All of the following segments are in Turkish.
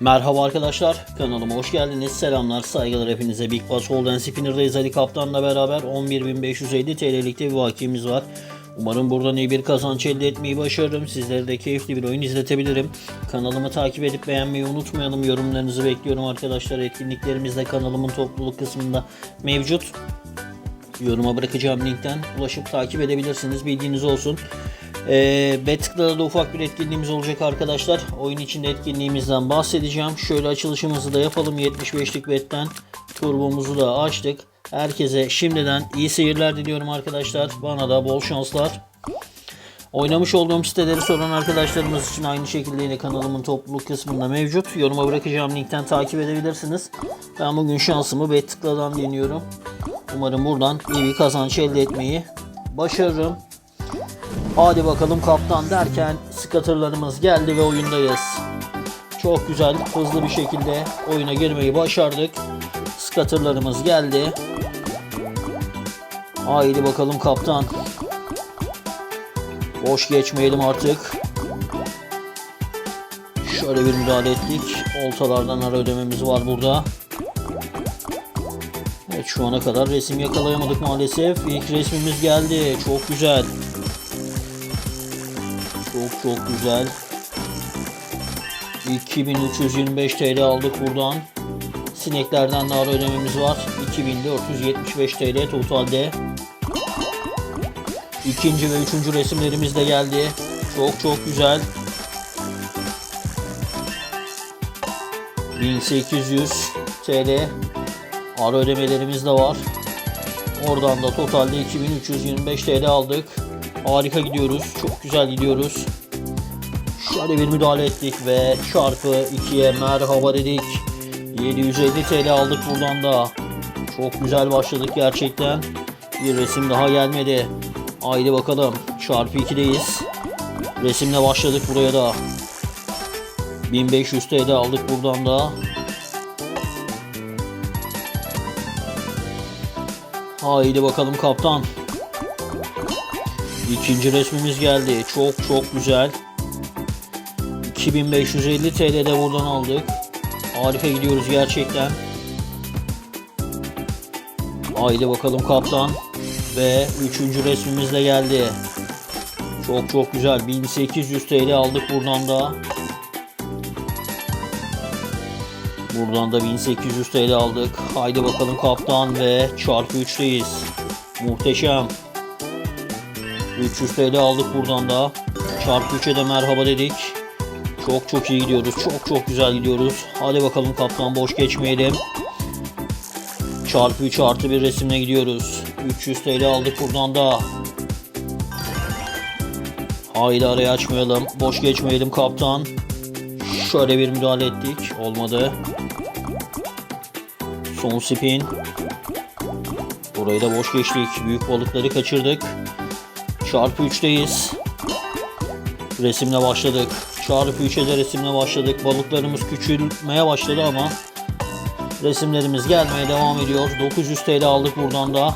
Merhaba arkadaşlar, kanalıma hoş geldiniz. Selamlar, saygılar hepinize. Big Bass Golden Spinner'dayız Ali Kaptan'la beraber 11.550 TL'likte bir vakimiz var. Umarım buradan iyi bir kazanç elde etmeyi başarırım. Sizlere de keyifli bir oyun izletebilirim. Kanalımı takip edip beğenmeyi unutmayalım. Yorumlarınızı bekliyorum arkadaşlar. Etkinliklerimiz de kanalımın topluluk kısmında mevcut. Yoruma bırakacağım linkten ulaşıp takip edebilirsiniz. Bilginiz olsun. Ee, Betik'te de ufak bir etkinliğimiz olacak arkadaşlar. Oyun içinde etkinliğimizden bahsedeceğim. Şöyle açılışımızı da yapalım. 75'lik betten turbomuzu da açtık. Herkese şimdiden iyi seyirler diliyorum arkadaşlar. Bana da bol şanslar. Oynamış olduğum siteleri soran arkadaşlarımız için aynı şekilde yine kanalımın topluluk kısmında mevcut. Yoruma bırakacağım linkten takip edebilirsiniz. Ben bugün şansımı Betik'ten deniyorum. Umarım buradan iyi bir kazanç elde etmeyi başarırım. Hadi bakalım kaptan derken skatırlarımız geldi ve oyundayız. Çok güzel hızlı bir şekilde oyuna girmeyi başardık. Skatırlarımız geldi. Haydi bakalım kaptan. Boş geçmeyelim artık. Şöyle bir müdahale ettik. Oltalardan ara ödememiz var burada. Evet şu ana kadar resim yakalayamadık maalesef. İlk resmimiz geldi. Çok güzel. Çok güzel. 2325 TL aldık buradan. Sineklerden de ödememiz var. 2475 TL totalde. İkinci ve üçüncü resimlerimiz de geldi. Çok çok güzel. 1800 TL ara ödemelerimiz de var. Oradan da totalde 2325 TL aldık. Harika gidiyoruz. Çok güzel gidiyoruz. Şöyle bir müdahale ettik ve çarpı 2'ye merhaba dedik. 750 TL aldık buradan da. Çok güzel başladık gerçekten. Bir resim daha gelmedi. Haydi bakalım. Çarpı 2'deyiz. Resimle başladık buraya da. 1500 TL aldık buradan da. Haydi bakalım kaptan. İkinci resmimiz geldi. Çok çok güzel. 2550 TL de buradan aldık. Harika gidiyoruz gerçekten. Haydi bakalım kaptan. Ve üçüncü resmimiz de geldi. Çok çok güzel. 1800 TL aldık buradan da. Buradan da 1800 TL aldık. Haydi bakalım kaptan ve çarpı 3'teyiz. Muhteşem. 300 TL aldık buradan da. Çarpı 3'e de merhaba dedik. Çok çok iyi gidiyoruz. Çok çok güzel gidiyoruz. Hadi bakalım kaptan boş geçmeyelim. Çarpı 3 artı bir resimle gidiyoruz. 300 TL aldık buradan da. Haydi arayı açmayalım. Boş geçmeyelim kaptan. Şöyle bir müdahale ettik. Olmadı. Son spin. Burayı da boş geçtik. Büyük balıkları kaçırdık. Çarpı 3'teyiz. Resimle başladık. Çarpı 3'e de resimle başladık. Balıklarımız küçülmeye başladı ama resimlerimiz gelmeye devam ediyor. 900 TL aldık buradan da.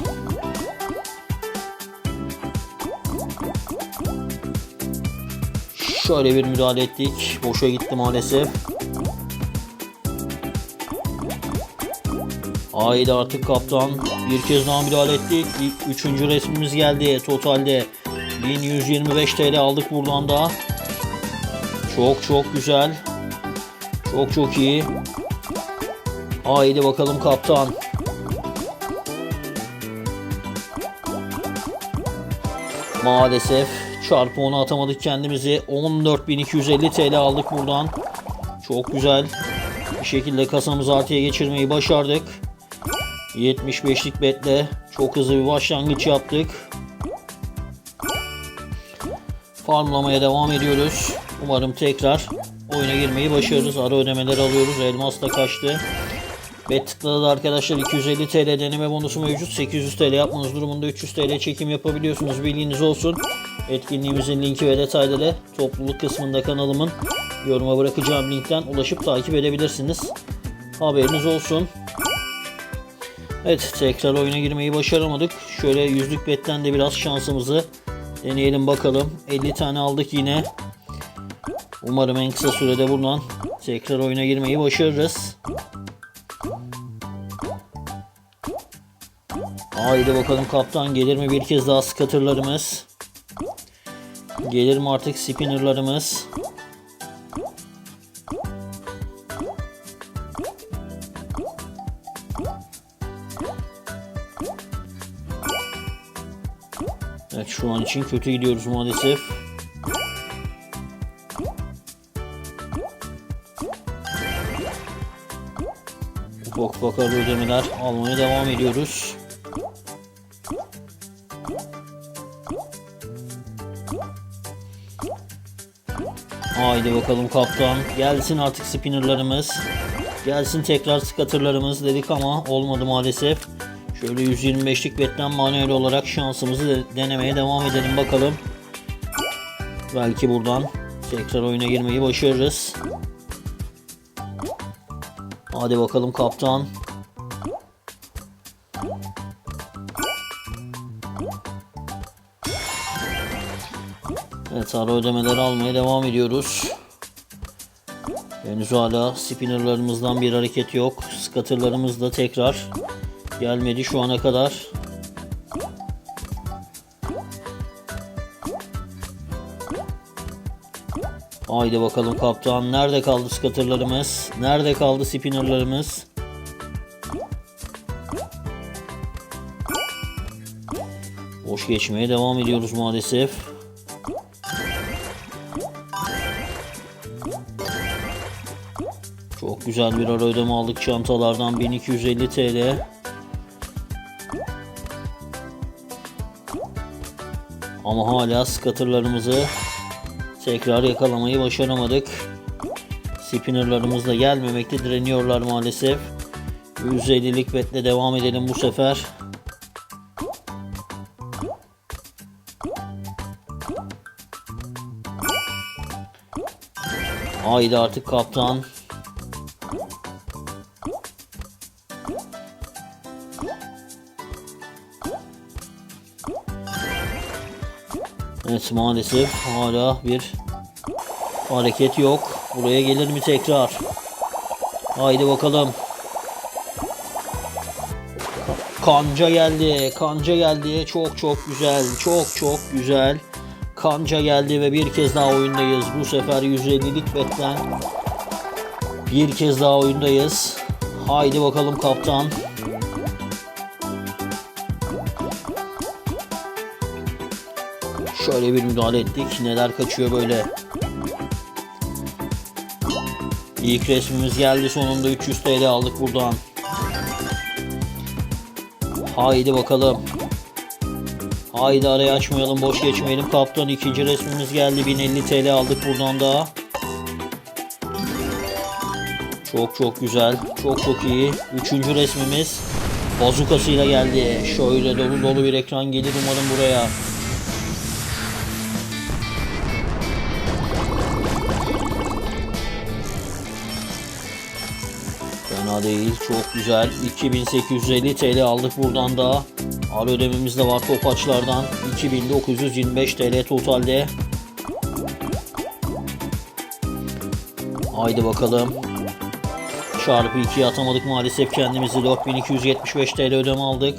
Şöyle bir müdahale ettik. Boşa gitti maalesef. Haydi artık kaptan. Bir kez daha müdahale ettik. Üçüncü resmimiz geldi. Totalde 1125 TL aldık buradan da. Çok çok güzel. Çok çok iyi. Haydi bakalım kaptan. Maalesef çarpı 10'u atamadık kendimizi. 14.250 TL aldık buradan. Çok güzel. Bir şekilde kasamızı artıya geçirmeyi başardık. 75'lik betle çok hızlı bir başlangıç yaptık. Farmlamaya devam ediyoruz. Umarım tekrar oyuna girmeyi başarırız. Ara ödemeler alıyoruz. Elmas da kaçtı. Bettik'ta da arkadaşlar 250 TL deneme bonusu mevcut. 800 TL yapmanız durumunda 300 TL çekim yapabiliyorsunuz. Bilginiz olsun. Etkinliğimizin linki ve detayları topluluk kısmında kanalımın yoruma bırakacağım linkten ulaşıp takip edebilirsiniz. Haberiniz olsun. Evet tekrar oyuna girmeyi başaramadık. Şöyle yüzlük betten de biraz şansımızı deneyelim bakalım. 50 tane aldık yine. Umarım en kısa sürede buradan tekrar oyuna girmeyi başarırız. Haydi bakalım kaptan gelir mi bir kez daha scatterlarımız? Gelir mi artık spinnerlarımız? Evet şu an için kötü gidiyoruz maalesef. Ara ödemeler almaya devam ediyoruz. Haydi bakalım kaptan. Gelsin artık spinnerlarımız. Gelsin tekrar scatterlarımız dedik ama olmadı maalesef. Şöyle 125'lik betten manuel olarak şansımızı de- denemeye devam edelim bakalım. Belki buradan tekrar oyuna girmeyi başarırız. Hadi bakalım kaptan. Evet ara ödemeleri almaya devam ediyoruz. Henüz hala spinnerlarımızdan bir hareket yok. Scatterlarımız da tekrar gelmedi şu ana kadar. Haydi bakalım kaptan. Nerede kaldı scatterlarımız? Nerede kaldı spinnerlarımız? Boş geçmeye devam ediyoruz maalesef. Çok güzel bir ara ödeme aldık çantalardan 1250 TL. Ama hala scatterlarımızı tekrar yakalamayı başaramadık. Spinnerlarımız da gelmemekte direniyorlar maalesef. 150'lik betle devam edelim bu sefer. Haydi artık kaptan. Evet maalesef hala bir hareket yok. Buraya gelir mi tekrar? Haydi bakalım. Kanca geldi. Kanca geldi. Çok çok güzel. Çok çok güzel. Kanca geldi ve bir kez daha oyundayız. Bu sefer 150'lik betten bir kez daha oyundayız. Haydi bakalım kaptan. Şöyle bir müdahale ettik. Neler kaçıyor böyle. İlk resmimiz geldi sonunda 300 TL aldık buradan. Haydi bakalım. Haydi arayı açmayalım boş geçmeyelim. Kaptan ikinci resmimiz geldi 1050 TL aldık buradan da. Çok çok güzel. Çok çok iyi. Üçüncü resmimiz bazukasıyla geldi. Şöyle dolu dolu bir ekran gelir umarım buraya. Değil. Çok güzel. 2850 TL aldık buradan da. Al ödememiz de var topaçlardan. 2925 TL totalde. Haydi bakalım. Çarpı 2'ye atamadık maalesef kendimizi. 4275 TL ödeme aldık.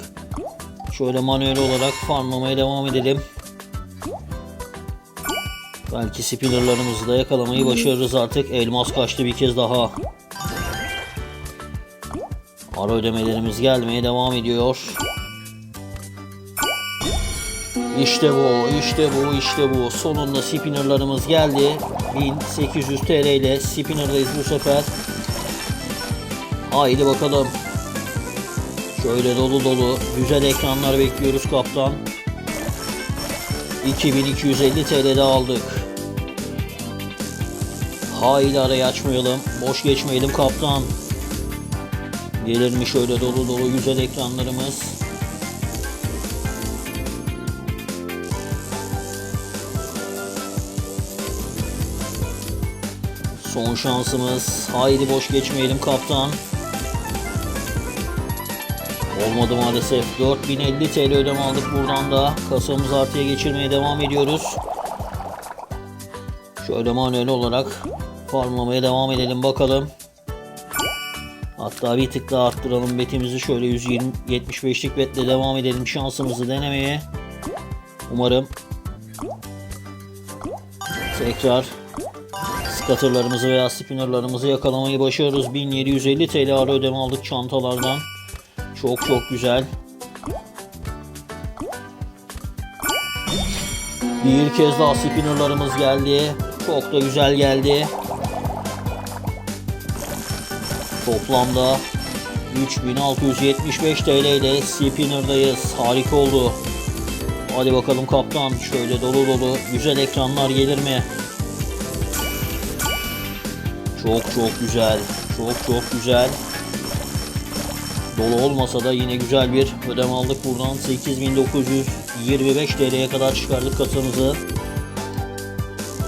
Şöyle manuel olarak farmlamaya devam edelim. Belki spinnerlarımızı da yakalamayı başarırız artık. Elmas kaçtı bir kez daha. Ara ödemelerimiz gelmeye devam ediyor. İşte bu, işte bu, işte bu. Sonunda spinnerlarımız geldi. 1800 TL ile spinner'dayız bu sefer. Haydi bakalım. Şöyle dolu dolu güzel ekranlar bekliyoruz kaptan. 2250 TL'de aldık. Haydi arayı açmayalım. Boş geçmeyelim kaptan. Gelir mi şöyle dolu dolu güzel ekranlarımız? Son şansımız. Haydi boş geçmeyelim kaptan. Olmadı maalesef. 4050 TL ödeme aldık buradan da. Kasamızı artıya geçirmeye devam ediyoruz. Şöyle manuel olarak Farmlamaya devam edelim bakalım. Hatta bir tık daha arttıralım betimizi şöyle 175'lik betle devam edelim şansımızı denemeye. Umarım tekrar scatterlarımızı veya spinnerlarımızı yakalamayı başarırız. 1750 TL ara ödeme aldık çantalardan. Çok çok güzel. Bir kez daha spinnerlarımız geldi. Çok da güzel geldi. Toplamda 3675 TL ile spinner'dayız. Harika oldu. Hadi bakalım kaptan. Şöyle dolu dolu güzel ekranlar gelir mi? Çok çok güzel. Çok çok güzel. Dolu olmasa da yine güzel bir ödeme aldık buradan. 8925 TL'ye kadar çıkardık kasamızı.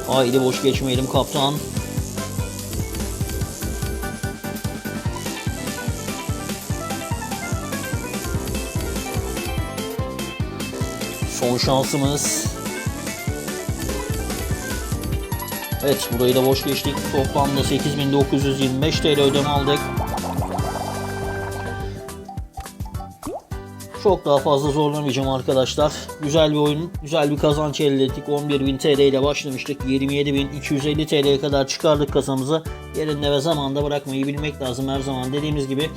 Haydi boş geçmeyelim kaptan. Son şansımız. Evet burayı da boş geçtik. Toplamda 8925 TL ödeme aldık. Çok daha fazla zorlamayacağım arkadaşlar. Güzel bir oyun, güzel bir kazanç elde ettik. 11.000 TL ile başlamıştık. 27.250 TL'ye kadar çıkardık kasamızı. Yerinde ve zamanda bırakmayı bilmek lazım her zaman. Dediğimiz gibi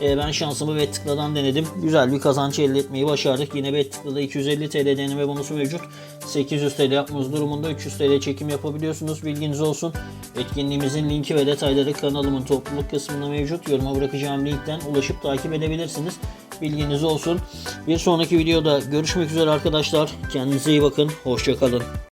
e, ben şansımı bet tıkladan denedim. Güzel bir kazanç elde etmeyi başardık. Yine bet tıklada 250 TL deneme bonusu mevcut. 800 TL yapmamız durumunda 300 TL çekim yapabiliyorsunuz. Bilginiz olsun. Etkinliğimizin linki ve detayları kanalımın topluluk kısmında mevcut. Yoruma bırakacağım linkten ulaşıp takip edebilirsiniz. Bilginiz olsun. Bir sonraki videoda görüşmek üzere arkadaşlar. Kendinize iyi bakın. Hoşçakalın.